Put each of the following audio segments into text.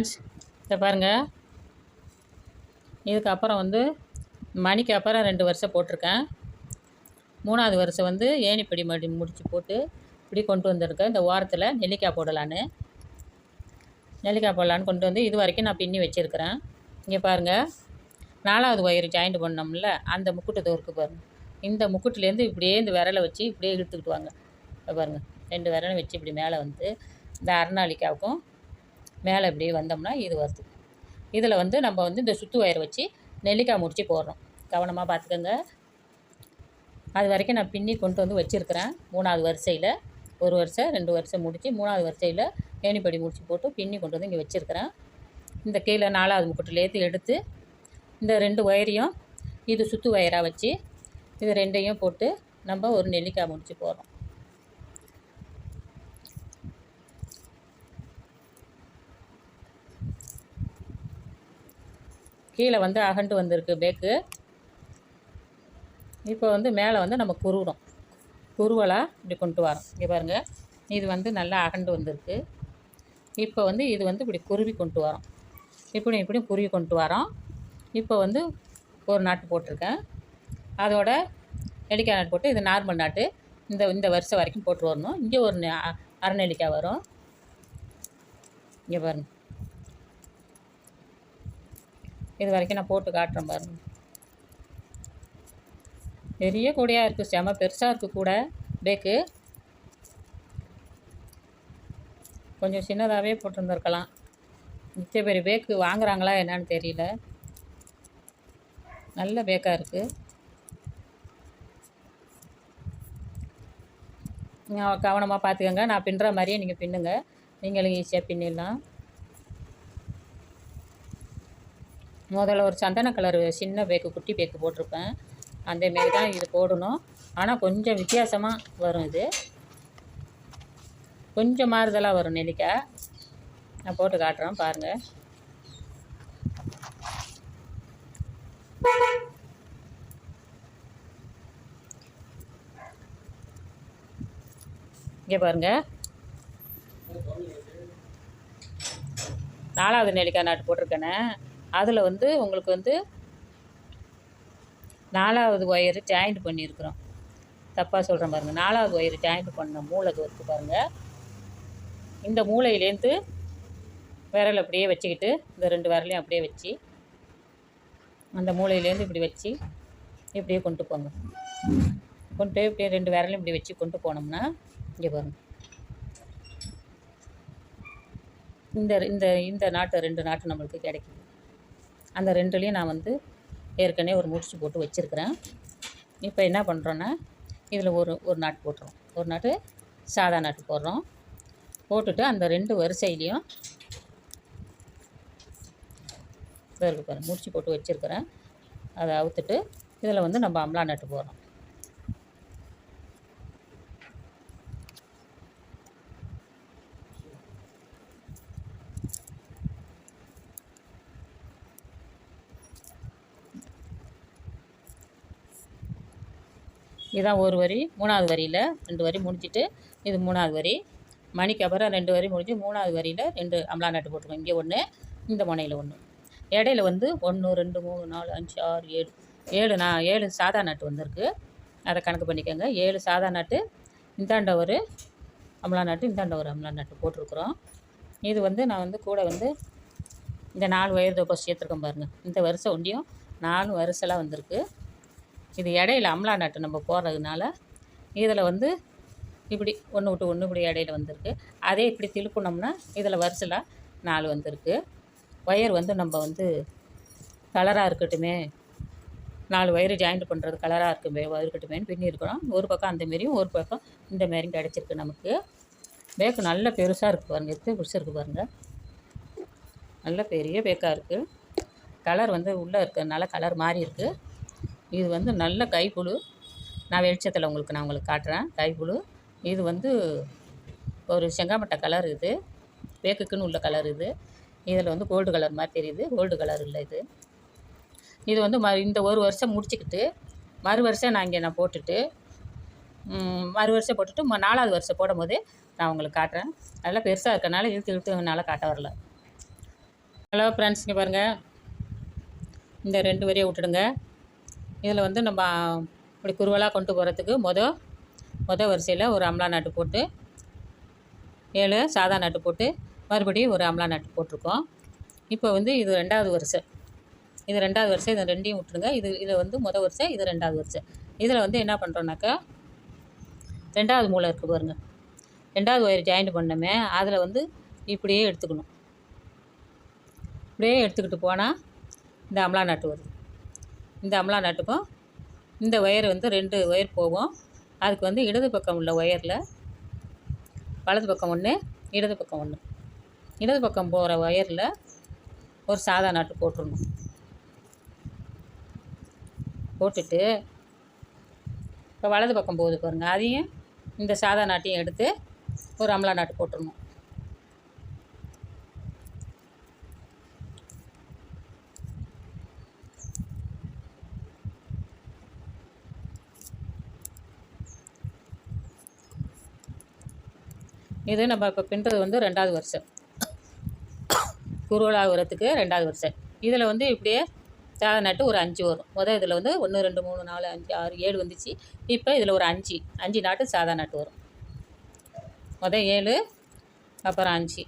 இதை பாருங்கள் இதுக்கப்புறம் வந்து மணிக்கு அப்புறம் ரெண்டு வருஷம் போட்டிருக்கேன். மூணாவது வருஷம் வந்து ஏணிப்படி மடி முடித்து போட்டு இப்படி கொண்டு வந்திருக்கேன். இந்த ஓரத்தில் நெல்லிக்காய் போடலான்னு. நெல்லிக்காய் போடலான்னு கொண்டு வந்து இது வரைக்கும் நான் பின்னி வச்சுருக்கிறேன். இங்கே பாருங்கள் நாலாவது ஒயர் ஜாயிண்ட் பண்ணோம்ல அந்த முக்குட்டு தோருக்கு பாருங்கள் இந்த முக்குட்டுலேருந்து இப்படியே இந்த விரலை வச்சு இப்படியே இழுத்துக்கிட்டு வாங்க. பாருங்கள் ரெண்டு விரலும் வச்சு இப்படி மேலே வந்து இந்த அரணாளிக்காவுக்கும் மேலே இப்படி வந்தோம்னா இது வருது. இதில் வந்து நம்ம வந்து இந்த சுத்து ஒயர் வச்சு நெல்லிக்காய் முடித்து போடுறோம். கவனமாக பார்த்துக்கோங்க. அது வரைக்கும் நான் பின்னி கொண்டு வந்து வச்சுருக்கிறேன். மூணாவது வரிசையில் ஒரு வருஷம் ரெண்டு வருஷம் முடித்து மூணாவது வரிசையில் ஏணிப்படி முடிச்சு போட்டு பின்னி கொண்டு வந்து இங்கே வச்சுருக்கிறேன். இந்த கீழே நாலாவது முக்கட்டிலேருந்து எடுத்து இந்த ரெண்டு ஒயரையும் இது சுத்து ஒயராக வச்சு இது ரெண்டையும் போட்டு நம்ம ஒரு நெல்லிக்காய் முடிச்சு போடுறோம். கீழே வந்து அகண்டு வந்திருக்கு பேக்கு. இப்போ வந்து மேலே வந்து நம்ம குருவுறோம் குருவலாக இப்படி கொண்டு வரோம். இங்கே பாருங்கள் இது வந்து நல்லா அகண்டு வந்திருக்கு. இப்போ வந்து இது வந்து இப்படி குருவி கொண்டு வரோம். இப்படி இப்படி குருவி கொண்டு வரோம். இப்போ வந்து ஒரு நாட்டு போட்டிருக்கேன். அதோட நெல்லிக்காய் நாட்டு போட்டு இது நார்மல் நாட்டு. இந்த இந்த வருஷம் வரைக்கும் போட்டு வரணும். இங்கே ஒரு அ- அரை நெல்லிக்காய் வரும். இங்கே பாருங்கள் இது வரைக்கும் நான் போட்டு காட்டுறேன் பாருங்க. பெரிய கூடையாக இருக்குது செம பெருசாக இருக்குது கூட. பேக்கு கொஞ்சம் சின்னதாகவே போட்டிருந்துருக்கலாம். மிச்ச பெரிய பேக்கு வாங்குறாங்களா என்னன்னு தெரியல. நல்ல பேக்காக இருக்குது நீங்கள் கவனமாக பார்த்துக்கோங்க நான் பின்னுற மாதிரியே நீங்கள் பின்னுங்க. நீங்களும் ஈஸியாக பின்னிடலாம். முதல்ல ஒரு சந்தன கலர் சின்ன பேக்கு குட்டி பேக்கு போட்டிருப்பேன். அந்தமாரி தான் இது போடணும். ஆனால் கொஞ்சம் வித்தியாசமாக வரும் இது. கொஞ்சம் மாறுதலாக வரும் நெல்லிக்காய் நான் போட்டு காட்டுறேன் பாருங்கள் இங்கே பாருங்கள் நாலாவது நெல்லிக்காய் நாட்டு போட்டிருக்கேனே. அதில் வந்து உங்களுக்கு வந்து நாலாவது ஒயரு ஜாயிண்ட் பண்ணியிருக்கிறோம். தப்பாக சொல்கிறேன் பாருங்கள் நாலாவது ஒயரு ஜாயிண்ட் பண்ண மூளை இருக்குது பாருங்கள் இந்த மூளையிலேருந்து விரல் அப்படியே வச்சுக்கிட்டு இந்த ரெண்டு விரலையும் அப்படியே வச்சு அந்த மூளையிலேருந்து இப்படி வச்சு இப்படியே கொண்டு போங்க. கொண்டு போய் இப்படியே ரெண்டு விரலையும் இப்படி வச்சு கொண்டு போனோம்னா இங்கே பாருங்கள் இந்த இந்த இந்த நாட்டு ரெண்டு நாட்டு நம்மளுக்கு கிடைக்கும் அந்த ரெண்டுலேயும் நான் வந்து ஏற்கனவே ஒரு முடிச்சு போட்டு வச்சுருக்கிறேன். இப்போ என்ன பண்ணுறோன்னா இதில் ஒரு ஒரு நாட்டு போட்டுறோம். ஒரு நாட்டு சாதா நாட்டு போடுறோம். போட்டுட்டு அந்த ரெண்டு வரிசையிலையும் இதோ இருக்கு முடிச்சு போட்டு வச்சுருக்கிறேன். அதை அவுத்துட்டு இதில் வந்து நம்ம அம்லா நட்டு போடுறோம். இதான் ஒரு வரி மூணாவது வரியில் ரெண்டு வரி முடிஞ்சிட்டு இது மூணாவது வரி. மணிக்கு அப்புறம் ரெண்டு வரி முடிஞ்சு மூணாவது வரியில் ரெண்டு அம்லா நட்டு போட்டுருக்கோம் இங்கே ஒன்று இந்த முனையில் ஒன்று இடையில வந்து ஒன்று ரெண்டு மூணு நாலு அஞ்சு ஆறு ஏழு. ஏழு நான் ஏழு சாதா நட்டு வந்திருக்கு. அதை கணக்கு பண்ணிக்கோங்க. ஏழு சாதா நாட்டு இந்தாண்ட ஒரு அம்லா நாட்டு இந்தாண்ட ஒரு அம்லா நட்டு போட்டிருக்குறோம். இது வந்து நான் வந்து கூட வந்து இந்த நாலு வயது தொப்பை சேர்த்துருக்கேன் பாருங்கள் இந்த வருஷம் ஒண்டியும் நாலு வருஷம்லாம் வந்திருக்கு. இது இடையில அம்லா நட்டு நம்ம போடுறதுனால இதில் வந்து இப்படி ஒன்று விட்டு ஒன்று இப்படி இடையில வந்திருக்கு. அதே இப்படி திருப்பினோம்னா இதில் வரிசலாக நாலு வந்திருக்கு. ஒயர் வந்து நம்ம வந்து கலராக இருக்கட்டுமே. நாலு ஒயர் ஜாயிண்ட் பண்ணுறது கலராக இருக்குமே இருக்கட்டுமேன்னு பின்னி இருக்கிறோம் ஒரு பக்கம் அந்த மாரியும் ஒரு பக்கம் இந்த மாரியும் கிடச்சிருக்கு நமக்கு. பேக்கு நல்ல பெருசாக இருக்குது பாருங்கள் எடுத்து பிடிச்சிருக்கு பாருங்கள் நல்ல பெரிய பேக்காக இருக்குது கலர் வந்து உள்ளே இருக்கிறதுனால கலர் மாறி இருக்குது இது வந்து நல்ல கைப்புழு. நான் வெளிச்சத்தில் உங்களுக்கு நான் உங்களுக்கு காட்டுறேன். கைப்புழு. இது வந்து ஒரு செங்காமட்டை கலர் இது. பேக்குக்குன்னு உள்ள கலர் இது. இதில் வந்து கோல்டு கலர் மாதிரி தெரியுது. கோல்டு கலர் இல்லை இது. இது வந்து ம இந்த ஒரு வருஷம் முடிச்சுக்கிட்டு மறு வருஷம் நான் இங்கே நான் போட்டுட்டு மறு வருஷம் போட்டுட்டு ம- நாலாவது வருஷம் போடும் போது நான் உங்களுக்கு காட்டுறேன். நல்லா பெருசாக இருக்கனால இழுத்து இழுத்து காட்ட வரல. ஹலோ ஃப்ரெண்ட்ஸ் இங்கே பாருங்கள் இந்த ரெண்டு வரியை விட்டுடுங்க. இதில் வந்து நம்ம இப்படி குருவலாக கொண்டு போகிறதுக்கு மொதல் மொதல் வரிசையில் ஒரு அம்லா நாட்டு போட்டு ஏழு சாதா நாட்டு போட்டு மறுபடியும் ஒரு அம்லா நாட்டு போட்டிருக்கோம். இப்போ வந்து இது ரெண்டாவது வரிசை. இது ரெண்டாவது வரிசை இது ரெண்டையும் விட்டுருங்க. இது இது வந்து மொதல் வரிசை இது ரெண்டாவது வரிசை. இதில் வந்து என்ன பண்ணுறோன்னாக்கா ரெண்டாவது மூளை இருக்குது பாருங்கள் ரெண்டாவது ஒயர் ஜாயிண்ட் பண்ணமே அதில் வந்து இப்படியே எடுத்துக்கணும். இப்படியே எடுத்துக்கிட்டு போனால் இந்த அம்லா நாட்டு வருது இந்த அம்லா நாட்டுக்கும் இந்த ஒயர் வந்து ரெண்டு ஒயர் போகும். அதுக்கு வந்து இடது பக்கம் உள்ள ஒயரில் வலது பக்கம் ஒன்று இடது பக்கம் ஒன்று இடது பக்கம் போகிற ஒயரில் ஒரு சாதா நாட்டு போட்டுடணும் போட்டுட்டு இப்போ வலது பக்கம் போகுது பாருங்கள் அதையும் இந்த சாதா நாட்டையும் எடுத்து ஒரு அமலா நாட்டு போட்டுடணும் இது நம்ம இப்போ பின்னுறது வந்து ரெண்டாவது வருஷம் குருவலாகிறதுக்கு ரெண்டாவது வருஷம் இதில் வந்து இப்படியே சாத நட்டு ஒரு அஞ்சு வரும். முதல் இதில் வந்து ஒன்று ரெண்டு மூணு நாலு அஞ்சு ஆறு ஏழு வந்துச்சு. இப்போ இதில் ஒரு அஞ்சு. அஞ்சு நாட்டு சாதா நாட்டு வரும். முதல் ஏழு அப்புறம் அஞ்சு.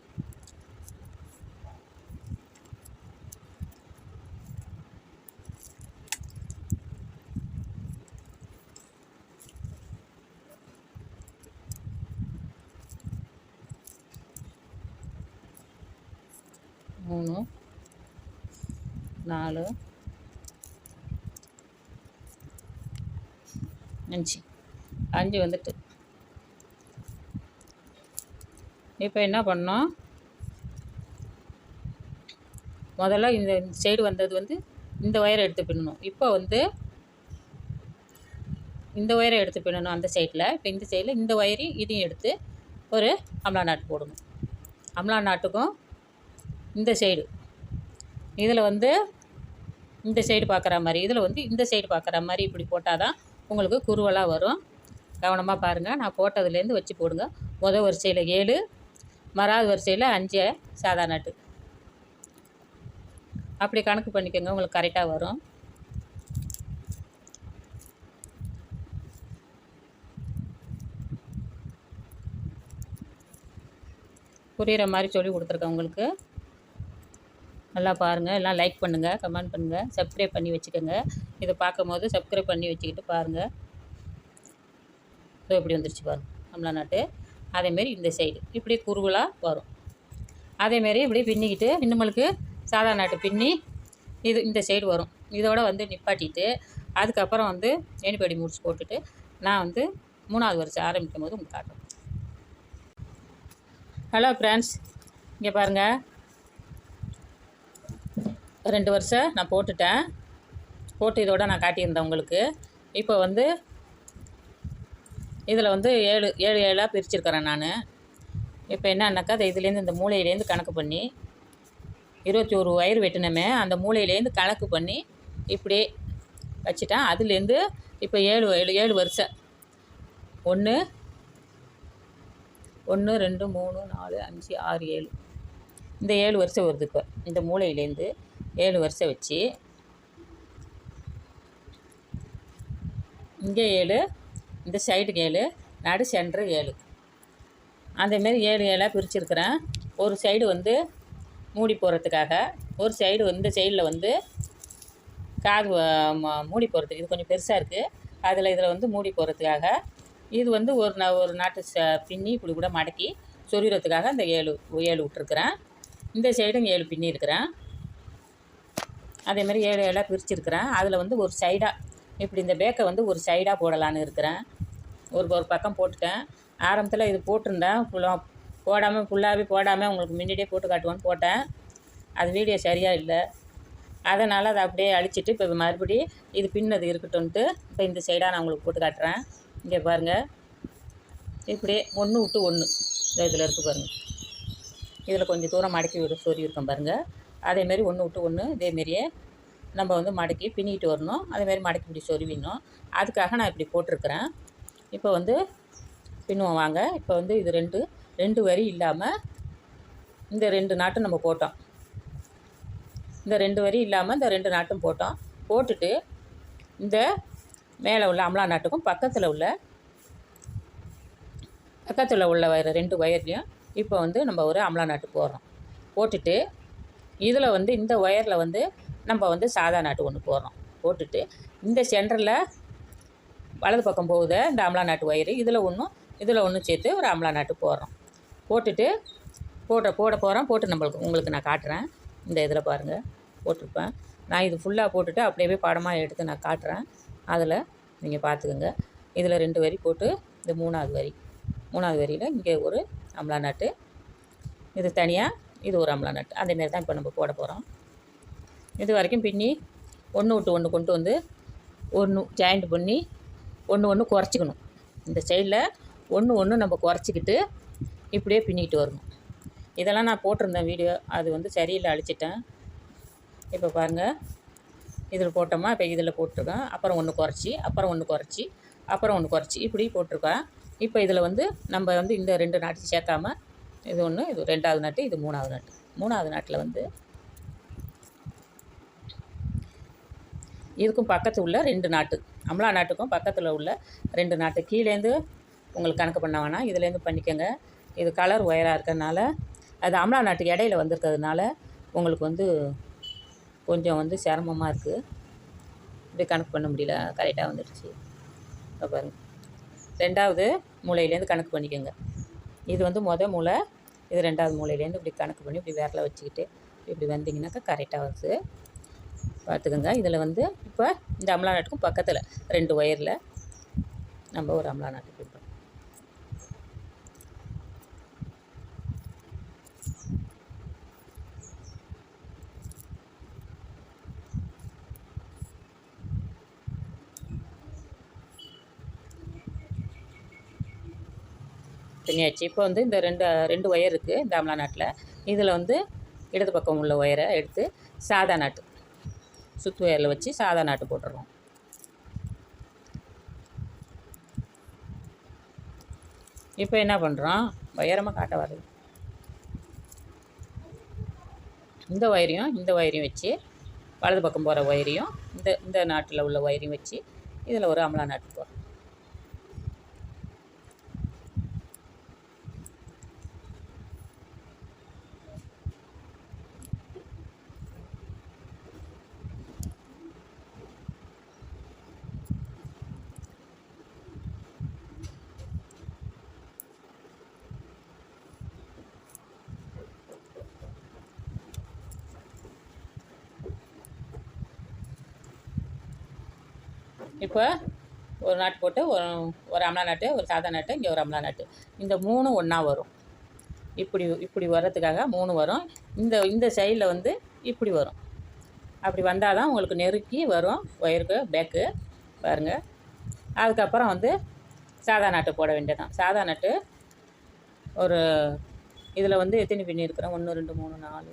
மூணு நாலு அஞ்சு அஞ்சு வந்துட்டு இப்போ என்ன பண்ணோம் முதல்ல இந்த சைடு வந்தது வந்து இந்த ஒயரை எடுத்து பின்னணும் இப்போ வந்து இந்த ஒயரை எடுத்து பின்னணும் அந்த சைடில் இப்போ இந்த சைடில் இந்த ஒயரையும் இதையும் எடுத்து ஒரு அம்லா நாட்டு போடணும் அம்லா நாட்டுக்கும் இந்த சைடு இதில் வந்து இந்த சைடு பார்க்குற மாதிரி இதில் வந்து இந்த சைடு பார்க்குற மாதிரி இப்படி போட்டால் தான் உங்களுக்கு குருவலாக வரும். கவனமாக பாருங்கள் நான் போட்டதுலேருந்து வச்சு போடுங்க. முதல் வரிசையில் ஏழு மறாவது வரிசையில் அஞ்சு சாதா நட்டு அப்படி கணக்கு பண்ணிக்கோங்க. உங்களுக்கு கரெக்டாக வரும். புரிகிற மாதிரி சொல்லி கொடுத்துருக்கேன் உங்களுக்கு. நல்லா பாருங்கள் எல்லாம் லைக் பண்ணுங்கள் கமெண்ட் பண்ணுங்கள் சப்ஸ்கிரைப் பண்ணி வச்சுக்கோங்க. இதை பார்க்கும் போது சப்ஸ்கிரைப் பண்ணி வச்சுக்கிட்டு பாருங்கள் ஸோ இப்படி வந்துருச்சு பாருங்கள் நம்மளா நாட்டு. அதேமாரி இந்த சைடு இப்படி குறுகலாக வரும். அதேமாரி இப்படி பின்னிக்கிட்டு இன்னுமளுக்கு சாதா நாட்டு பின்னி இது இந்த சைடு வரும். இதோட வந்து நிப்பாட்டிட்டு அதுக்கப்புறம் வந்து ஏணிப்படி முடிச்சு போட்டுட்டு நான் வந்து மூணாவது வருஷம் ஆரம்பிக்கும் போது உங்களுக்கு காட்டுறேன். ஹலோ ஃப்ரெண்ட்ஸ் இங்கே பாருங்கள் ரெண்டு வருஷம் நான் போட்டுட்டேன். போட்டு இதோட நான் காட்டியிருந்தேன் உங்களுக்கு. இப்போ வந்து இதில் வந்து ஏழு ஏழு ஏழாக பிரிச்சிருக்கிறேன் நான். இப்போ என்னன்னாக்கா அது இதுலேருந்து இந்த மூளையிலேருந்து கணக்கு பண்ணி இருபத்தி ஒரு வயிறு வெட்டினமே அந்த மூளையிலேருந்து கணக்கு பண்ணி இப்படியே வச்சுட்டேன். அதுலேருந்து இப்போ ஏழு ஏழு ஏழு வருஷம். ஒன்று ஒன்று ரெண்டு மூணு நாலு அஞ்சு ஆறு ஏழு. இந்த ஏழு வருஷம் வருது இப்போ இந்த மூளையிலேருந்து ஏழு வருஷம் வச்சு. இங்கே ஏழு இந்த சைடுக்கு ஏழு நடு சென்ட்ரு ஏழு. அந்தமாரி ஏழு ஏழாக பிரிச்சுருக்குறேன். ஒரு சைடு வந்து மூடி போகிறதுக்காக ஒரு சைடு இந்த சைடில் வந்து காது மூடி போகிறதுக்கு இது கொஞ்சம் பெருசாக இருக்குது அதில் இதில் வந்து மூடி போகிறதுக்காக இது வந்து ஒரு ந ஒரு நாட்டு ச பின்னி இப்படி கூட மடக்கி சொரிகிறதுக்காக இந்த ஏழு ஏழு விட்டுருக்குறேன். இந்த சைடும் ஏழு பின்னி இருக்கிறேன். அதேமாதிரி ஏழு ஏழாக பிரிச்சுருக்கிறேன். அதில் வந்து ஒரு சைடாக இப்படி இந்த பேக்கை வந்து ஒரு சைடாக போடலான்னு இருக்கிறேன். ஒரு ஒரு பக்கம் போட்டுட்டேன். ஆரம்பத்தில் இது போட்டிருந்தேன். ஃபுல்லாக போடாமல் ஃபுல்லாகவே போடாமல் உங்களுக்கு முன்னாடியே போட்டு காட்டுவோன்னு போட்டேன். அது வீடியோ சரியாக இல்லை. அதனால் அதை அப்படியே அழிச்சிட்டு இப்போ மறுபடி இது பின்னது இருக்கட்டும்ன்ட்டு இப்போ இந்த சைடாக நான் உங்களுக்கு போட்டு காட்டுறேன். இங்கே பாருங்கள் இப்படியே ஒன்று விட்டு ஒன்று இதில் இருக்குது பாருங்கள் இதில் கொஞ்சம் தூரம் மடக்கி விட சொறி இருக்கோம் பாருங்கள் அதேமாரி ஒன்று விட்டு ஒன்று இதேமாரியே நம்ம வந்து மடக்கி பின்னிட்டு வரணும். அதேமாரி மடக்கி இப்படி சொருவிடணும். அதுக்காக நான் இப்படி போட்டிருக்கிறேன். இப்போ வந்து பின்னுவோம் வாங்க. இப்போ வந்து இது ரெண்டு ரெண்டு வரி இல்லாமல் இந்த ரெண்டு நாட்டும் நம்ம போட்டோம். இந்த ரெண்டு வரி இல்லாமல் இந்த ரெண்டு நாட்டும் போட்டோம். போட்டுட்டு இந்த மேலே உள்ள அமலா நாட்டுக்கும் பக்கத்தில் உள்ள பக்கத்தில் உள்ள வயர் ரெண்டு ஒயர்லேயும் இப்போ வந்து நம்ம ஒரு அம்லா நாட்டு போடுறோம். போட்டுட்டு இதில் வந்து இந்த ஒயரில் வந்து நம்ம வந்து சாதா நாட்டு ஒன்று போடுறோம். போட்டுட்டு இந்த சென்டரில் வலது பக்கம் போகுத இந்த அமலா நாட்டு ஒயரு. இதில் ஒன்றும் இதில் ஒன்றும் சேர்த்து ஒரு அம்லா நாட்டு போடுறோம். போட்டுட்டு போட போட போகிறோம் போட்டு நம்மளுக்கு உங்களுக்கு நான் காட்டுறேன். இந்த இதில் பாருங்கள் போட்டிருப்பேன். நான் இது ஃபுல்லாக போட்டுட்டு அப்படியே படமாக எடுத்து நான் காட்டுறேன். அதில் நீங்கள் பார்த்துக்குங்க இதில் ரெண்டு வரி போட்டு இந்த மூணாவது வரி. மூணாவது வரியில் இங்கே ஒரு அம்லா நாட்டு. இது தனியாக இது ஒரு அம்லா நட். அதேமாரி தான் இப்போ நம்ம போட போகிறோம் இது வரைக்கும் பின்னி ஒன்று விட்டு ஒன்று கொண்டு வந்து ஒன்று ஜாயிண்ட் பண்ணி ஒன்று ஒன்று குறைச்சிக்கணும். இந்த சைடில் ஒன்று ஒன்று நம்ம குறைச்சிக்கிட்டு இப்படியே பின்னிக்கிட்டு வரணும். இதெல்லாம் நான் போட்டிருந்தேன் வீடியோ. அது வந்து சரியில்லை அழிச்சிட்டேன். இப்போ பாருங்கள் இதில் போட்டோமா? இப்போ இதில் போட்டிருக்கேன். அப்புறம் ஒன்று குறைச்சி அப்புறம் ஒன்று குறைச்சி அப்புறம் ஒன்று குறைச்சி இப்படி போட்டிருக்கேன். இப்போ இதில் வந்து நம்ம வந்து இந்த ரெண்டு நாட்டு சேர்க்காம இது ஒன்று இது ரெண்டாவது நாட்டு இது மூணாவது நாட்டு. மூணாவது நாட்டில் வந்து இதுக்கும் பக்கத்து உள்ள ரெண்டு நாட்டு அமலா நாட்டுக்கும் பக்கத்தில் உள்ள ரெண்டு நாட்டு. கீழேருந்து உங்களுக்கு கணக்கு பண்ண வேணாம். இதுலேருந்து பண்ணிக்கோங்க. இது கலர் ஒயராக இருக்கிறதுனால அது அமலா நாட்டுக்கு இடையில வந்திருக்கிறதுனால உங்களுக்கு வந்து கொஞ்சம் வந்து சிரமமாக இருக்குது இப்படி கணக்கு பண்ண முடியல. கரெக்டாக வந்துடுச்சு. இப்போ ரெண்டாவது மூலையிலேருந்து கணக்கு பண்ணிக்கோங்க. இது வந்து மொதல் மூளை இது ரெண்டாவது மூலையிலேருந்து இப்படி கணக்கு பண்ணி இப்படி விரல வச்சுக்கிட்டு இப்படி வந்தீங்கன்னாக்கா கரெக்டாக வருது. பார்த்துக்கோங்க. இதில் வந்து இப்போ இந்த அமலா நாட்டுக்கும் பக்கத்தில் ரெண்டு ஒயரில் நம்ம ஒரு அமலா நாட்டு பின்னியாச்சு இப்போ வந்து இந்த ரெண்டு ரெண்டு ஒயர் இருக்குது இந்த அமலா நாட்டில். இதில் வந்து இடது பக்கம் உள்ள ஒயரை எடுத்து சாதா நாட்டு சுத்து ஒயரில் வச்சு சாதா நாட்டு போட்டுருவோம் இப்போ என்ன பண்ணுறோம் உயரமாக காட்ட வருது. இந்த ஒயரையும் இந்த ஒயரையும் வச்சு வலது பக்கம் போகிற ஒயரையும் இந்த இந்த நாட்டில் உள்ள ஒயரையும் வச்சு இதில் ஒரு அமலா நாட்டு போடுறோம் இப்போ ஒரு நாட்டு போட்டு ஒரு ஒரு அம்லா நாட்டு ஒரு சாதா நாட்டு இங்கே ஒரு அம்லா நாட்டு. இந்த மூணும் ஒன்றா வரும். இப்படி இப்படி வர்றதுக்காக மூணு வரும். இந்த இந்த சைடில் வந்து இப்படி வரும். அப்படி வந்தால் தான் உங்களுக்கு நெருக்கி வரும் ஒயருக்கு பேக்கு பாருங்கள் அதுக்கப்புறம் வந்து சாதா நாட்டு போட வேண்டியதான் சாதா நாட்டு ஒரு இதில் வந்து எத்தனை பின்னி இருக்கிறேன் ஒன்று ரெண்டு மூணு நாலு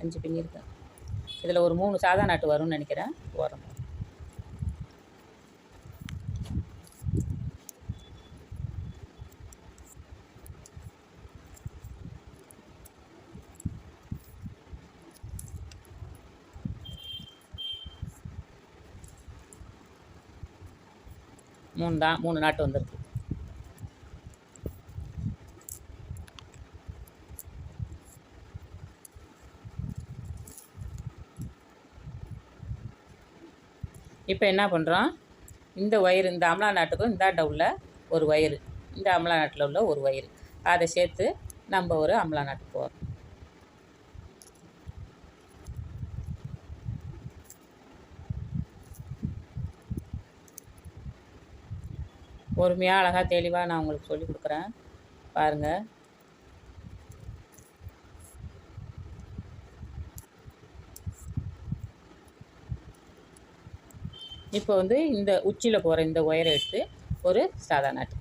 அஞ்சு பின்னி இருக்கேன் இதில் ஒரு மூணு சாதா நாட்டு வரும்னு நினைக்கிறேன். வரும். மூணு தான் மூணு நாட்டு வந்திருக்கு. இப்போ என்ன பண்ணுறோம் இந்த ஒயர் இந்த அமலா நாட்டுக்கும் இந்தாண்ட உள்ள ஒரு ஒயரு இந்த அமலா நாட்டில் உள்ள ஒரு ஒயரு அதை சேர்த்து நம்ம ஒரு அமலா நாட்டுக்கு போகிறோம் பொறுமையாக அழகாக தெளிவாக நான் உங்களுக்கு சொல்லி கொடுக்குறேன். பாருங்கள் இப்போ வந்து இந்த உச்சியில் போகிற இந்த ஒயரை எடுத்து ஒரு சாதா நாட்டு.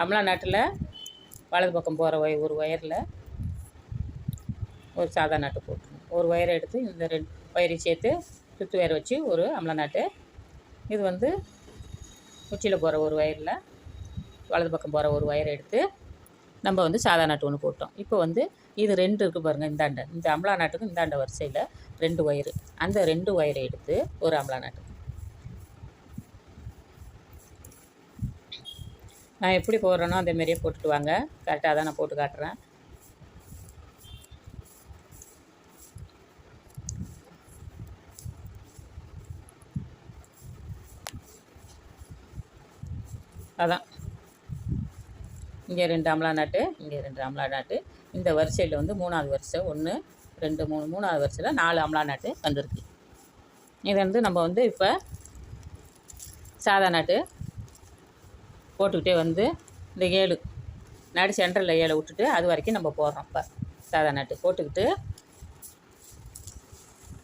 அமலா நாட்டில் வலது பக்கம் போகிற ஒய ஒரு ஒயரில் ஒரு சாதா நாட்டு போட்டுருணும் ஒரு ஒயரை எடுத்து இந்த ரெண்டு ஒயரையும் சேர்த்து சுற்று ஒயரை வச்சு ஒரு அமலா நாட்டு. இது வந்து உச்சியில் போகிற ஒரு ஒயரில் வலது பக்கம் போகிற ஒரு ஒயரை எடுத்து நம்ம வந்து சாதா நாட்டு ஒன்று போட்டோம். இப்போ வந்து இது ரெண்டு இருக்குது பாருங்கள் இந்தாண்ட இந்த அம்லா நாட்டுக்கும் இந்தாண்ட வரிசையில் ரெண்டு ஒயரு அந்த ரெண்டு ஒயரை எடுத்து ஒரு அம்லா நாட்டு. நான் எப்படி போடுறேனோ அதே மாதிரியே போட்டுட்டு வாங்க. கரெக்டாக தான் நான் போட்டு காட்டுறேன். அதான். இங்கே ரெண்டு அமலா நாட்டு இங்கே ரெண்டு அமலா நாட்டு. இந்த வரிசையில் வந்து மூணாவது வரிசை ஒன்று ரெண்டு மூணு மூணாவது வரிசையில் நாலு அமலா நாட்டு வந்திருக்கு. இதை வந்து நம்ம வந்து இப்போ சாதா நாட்டு போட்டுக்கிட்டே வந்து இந்த ஏழு நாடு சென்டரில் ஏழை விட்டுட்டு அது வரைக்கும் நம்ம போடுறோம் இப்போ சாதா நாட்டு. போட்டுக்கிட்டு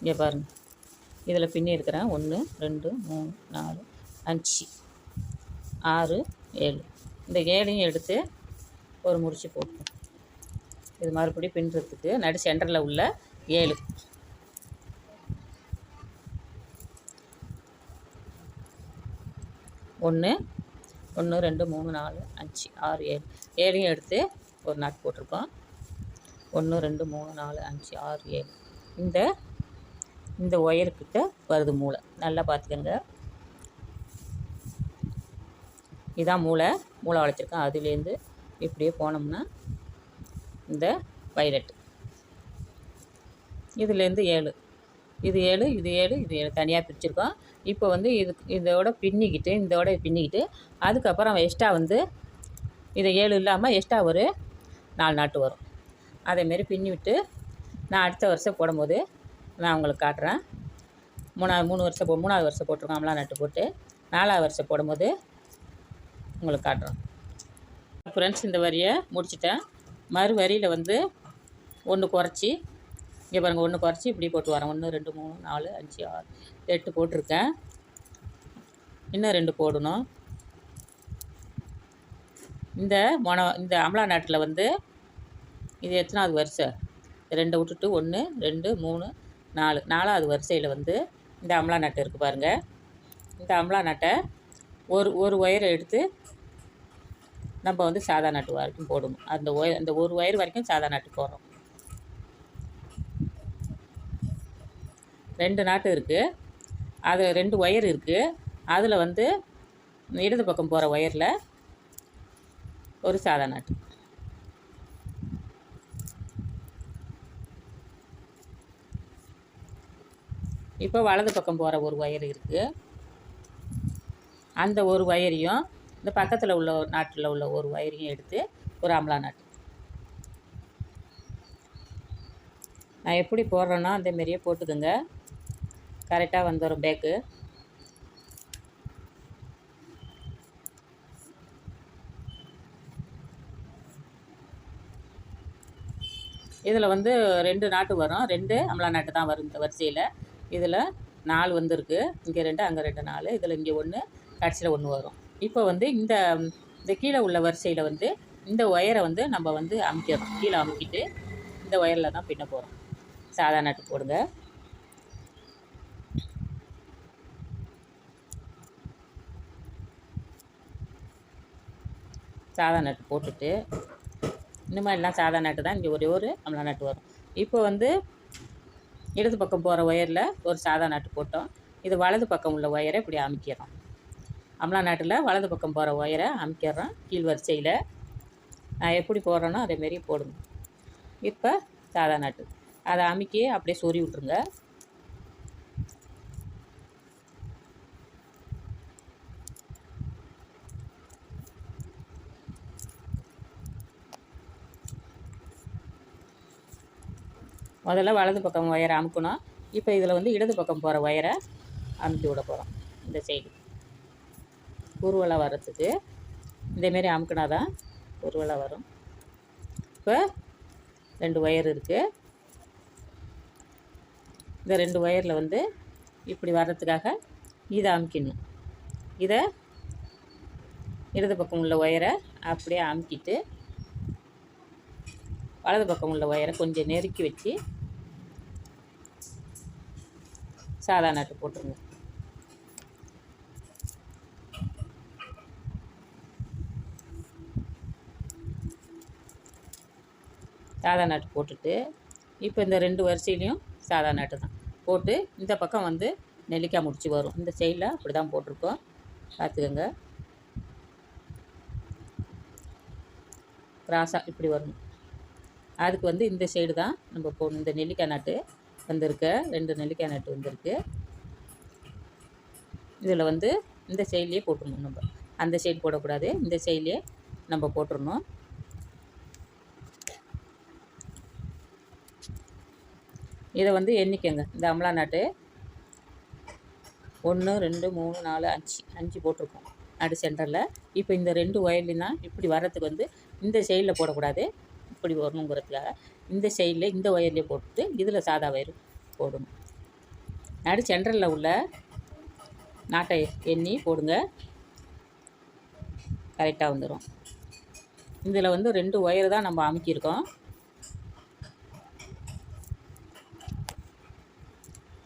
இங்கே பாருங்கள் இதில் பின்னி இருக்கிறேன் ஒன்று ரெண்டு மூணு நாலு அஞ்சு. ஆறு ஏழு. இந்த ஏழையும் எடுத்து ஒரு முடிச்சு போட்டோம் இது மறுபடியும் பின்னுறதுக்கு நடு சென்டரில் உள்ள ஏழு. ஒன்று ஒன்று ரெண்டு மூணு நாலு அஞ்சு ஆறு ஏழு. ஏழையும் எடுத்து ஒரு நாட் போட்டிருக்கோம். ஒன்று ரெண்டு மூணு நாலு அஞ்சு ஆறு ஏழு. இந்த இந்த ஒயர்கிட்ட வருது மூளை. நல்லா பார்த்துக்கோங்க. இதான் மூளை. மூளை வளைச்சிருக்கேன் அதுலேருந்து இப்படியே போனோம்னா இந்த வைலட் இதுலேருந்து ஏழு. இது ஏழு இது ஏழு இது ஏழு. தனியாக பிரிச்சுருக்கோம். இப்போ வந்து இது இதோட பின்னிக்கிட்டு இதோட பின்னிக்கிட்டு அதுக்கப்புறம் எக்ஸ்ட்ரா வந்து இதை ஏழு இல்லாமல் எக்ஸ்ட்ரா ஒரு நாலு நாட்டு வரும். அதேமாரி பின்னி விட்டு நான் அடுத்த வருஷம் போடும்போது நான் உங்களுக்கு காட்டுறேன். மூணாவது மூணு வருஷம் போ மூணாவது வருஷம் போட்டிருக்கோம். அம்லா நட்டு போட்டு. நாலாவது வருஷம் போடும்போது உங்களுக்கு காட்டுறோம். ஃப்ரெண்ட்ஸ் இந்த வரியை முடிச்சிட்டேன். மறு வரியில் வந்து ஒன்று குறைச்சி இங்கே பாருங்கள் ஒன்று குறைச்சி இப்படி போட்டு வரேன். ஒன்று ரெண்டு மூணு நாலு அஞ்சு ஆறு எட்டு போட்டிருக்கேன். இன்னும் ரெண்டு போடணும். இந்த மொன இந்த அமலா நாட்டில் வந்து இது எத்தனாவது வரிசை? ரெண்டை விட்டுட்டு ஒன்று ரெண்டு மூணு நாலு. நாலாவது வரிசையில் வந்து இந்த அமலா நாட்டு இருக்குது பாருங்கள் இந்த அமலா நாட்டை ஒரு ஒரு ஒயரை எடுத்து நம்ம வந்து சாதா நாட்டு வரைக்கும் போடணும். அந்த ஒயர் அந்த ஒரு ஒயர் வரைக்கும் சாதா நாட்டு போடுறோம். ரெண்டு நாட்டு இருக்குது அது ரெண்டு ஒயர் இருக்குது அதில் வந்து இடது பக்கம் போகிற ஒயரில் ஒரு சாதா நாட்டு. இப்போ வலது பக்கம் போகிற ஒரு ஒயர் இருக்குது அந்த ஒரு ஒயரையும் இந்த பக்கத்தில் உள்ள ஒரு நாட்டில் உள்ள ஒரு ஒயரையும் எடுத்து ஒரு அம்லா நாட்டு. நான் எப்படி போடுறேனோ அந்தமாரியே போட்டுக்கோங்க. கரெக்டாக வந்துடும் பேக்கு இதில் வந்து ரெண்டு நாட்டு வரும். ரெண்டு அமலா நாட்டு தான் வரும் இந்த வரிசையில். இதில் நாலு வந்திருக்கு. இங்கே ரெண்டு அங்கே ரெண்டு நாலு. இதில் இங்கே ஒன்று கடைசியில் ஒன்று வரும். இப்போ வந்து இந்த இந்த கீழே உள்ள வரிசையில் வந்து இந்த ஒயரை வந்து நம்ம வந்து அமுக்கிறோம் கீழே அமுக்கிட்டு இந்த ஒயரில் தான் பின்ன போகிறோம் சாதா நட்டு போடுங்க. சாதா நட்டு போட்டுட்டு இந்த மாதிரிலாம் சாதா நட்டு தான் இங்கே ஒரே ஒரு அம்லா நட்டு வரும். இப்போ வந்து இடது பக்கம் போகிற ஒயரில் ஒரு சாதா நட்டு போட்டோம். இது வலது பக்கம் உள்ள ஒயரை இப்படி அமைக்கிறோம் அமலா நாட்டில் வலது பக்கம் போகிற ஒயரை அமுக்கிடுறோம் கீழ் வரிசையில். நான் எப்படி போடுறேனோ அதேமாரி போடுங்க. இப்போ சாதா நாட்டு. அதை அமுக்கி அப்படியே சொறி விட்ருங்க முதல்ல வலது பக்கம் ஒயரை அமுக்கணும். இப்போ இதில் வந்து இடது பக்கம் போகிற ஒயரை அமுக்கி விட போகிறோம். இந்த சைடு. ஊர்வலம் வர்றதுக்கு. இதேமாரி அமுக்கினா தான் ஊர்வலம் வரும். இப்போ ரெண்டு ஒயர் இருக்குது இந்த ரெண்டு ஒயரில் வந்து இப்படி வர்றதுக்காக இதை அமுக்கிடணும். இதை இடது பக்கம் உள்ள ஒயரை அப்படியே அமுக்கிட்டு வலது பக்கம் உள்ள ஒயரை கொஞ்சம் நெருக்கி வச்சு சாதா நட்டு போட்டுருங்க. சாதா நாட்டு போட்டுட்டு இப்போ இந்த ரெண்டு வரிசையிலையும் சாதா நாட்டு தான். போட்டு இந்த பக்கம் வந்து நெல்லிக்காய் முடிச்சு வரும். இந்த சைடில் அப்படி தான் போட்டிருக்கோம். பார்த்துக்கோங்க. கிராஸாக இப்படி வரணும் அதுக்கு வந்து இந்த சைடு தான் நம்ம போடணும் இந்த நெல்லிக்காய் நாட்டு வந்திருக்கு. ரெண்டு நெல்லிக்காய் நாட்டு வந்திருக்கு. இதில் வந்து இந்த சைட்லேயே போட்டுடணும் நம்ம. அந்த சைடு போடக்கூடாது. இந்த சைட்லேயே நம்ம போட்டுடணும். இதை வந்து எண்ணிக்கங்க. இந்த அமலா நாட்டு ஒன்று ரெண்டு மூணு நாலு அஞ்சு. அஞ்சு போட்டிருக்கோம். நடு சென்டரில். இப்போ இந்த ரெண்டு ஒயர்லையும் தான் இப்படி வர்றதுக்கு வந்து இந்த சைடில் போடக்கூடாது. இப்படி வரணுங்கிறதுக்காக இந்த சைடில் இந்த ஒயர்லேயே போட்டு இதில் சாதா ஒயர் போடணும். நடு சென்டரில் உள்ள நாட்டை எண்ணி போடுங்க. கரெக்டாக வந்துடும் இதில் வந்து ரெண்டு ஒயர் தான் நம்ம அமுக்கியிருக்கோம்.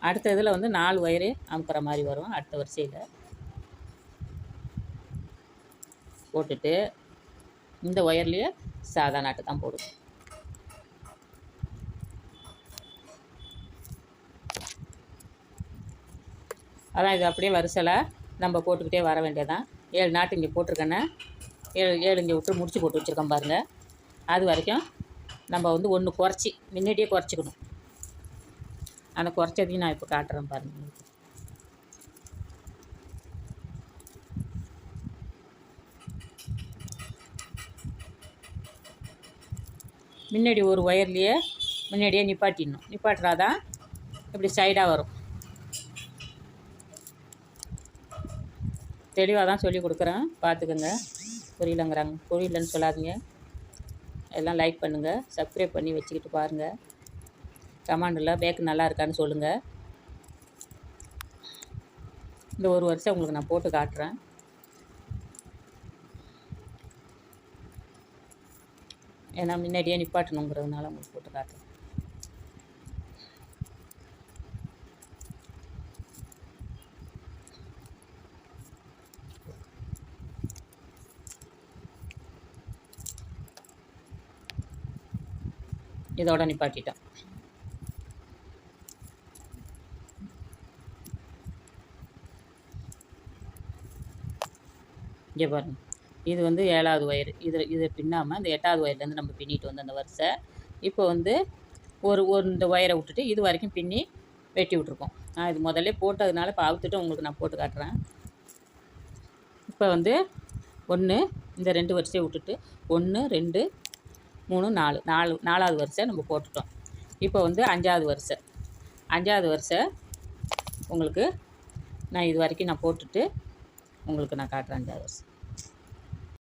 அடுத்த இதில் வந்து நாலு ஒயரு அமுக்கிற மாதிரி வரும் அடுத்த வரிசையில். போட்டுட்டு இந்த ஒயர்லேயே சாதா நாட்டு தான் போடும். அதான் இது அப்படியே வரிசையில் நம்ம போட்டுக்கிட்டே வர வேண்டியதான் ஏழு நாட்டு இங்கே போட்டிருக்கேன்னு. ஏழு ஏழு இங்கே விட்டு முடிச்சு போட்டு வச்சுருக்கோம் பாருங்கள் அது வரைக்கும் நம்ம வந்து ஒன்று குறைச்சி முன்னாடியே குறைச்சிக்கணும். அந்த குறைச்சதையும் நான் இப்போ காட்டுறேன் பாருங்கள் முன்னாடி ஒரு ஒயர்லேயே முன்னாடியே நிப்பாட்டிடணும். நிப்பாட்டுறாதான் இப்படி சைடாக வரும். தெளிவாக தான் சொல்லி கொடுக்குறேன். பார்த்துக்குங்க. புரியலங்கிறாங்க. புரியலன்னு சொல்லாதீங்க. எல்லாம் லைக் பண்ணுங்கள் சப்ஸ்கிரைப் பண்ணி வச்சுக்கிட்டு பாருங்கள் கமாண்டில் பேக் நல்லா இருக்கான்னு சொல்லுங்கள் இந்த ஒரு வருஷம் உங்களுக்கு நான் போட்டு காட்டுறேன். ஏன்னா முன்னாடியே நிப்பாட்டணுங்கிறதுனால உங்களுக்கு போட்டு காட்டுறேன். இதோட நிப்பாட்டிட்டேன் இங்கே பாருங்கள் இது வந்து ஏழாவது ஒயர் இதில் இது பின்னாமல் இந்த எட்டாவது ஒயர்லேருந்து நம்ம பின்னிட்டு வந்து அந்த வரிசை. இப்போ வந்து ஒரு ஒரு இந்த ஒயரை விட்டுட்டு இது வரைக்கும் பின்னி வெட்டி விட்ருக்கோம் நான் இது முதல்ல போட்டதுனால இப்போ அவுத்துட்டு உங்களுக்கு நான் போட்டு காட்டுறேன். இப்போ வந்து ஒன்று இந்த ரெண்டு வரிசையை விட்டுட்டு ஒன்று ரெண்டு மூணு நாலு. நாலு நாலாவது வரிசை நம்ம போட்டுட்டோம். இப்போ வந்து அஞ்சாவது வரிசை. அஞ்சாவது வரிசை உங்களுக்கு நான் இது வரைக்கும் நான் போட்டுட்டு உங்களுக்கு நான் காட்டுறேன் அஞ்சாவது வரிசை.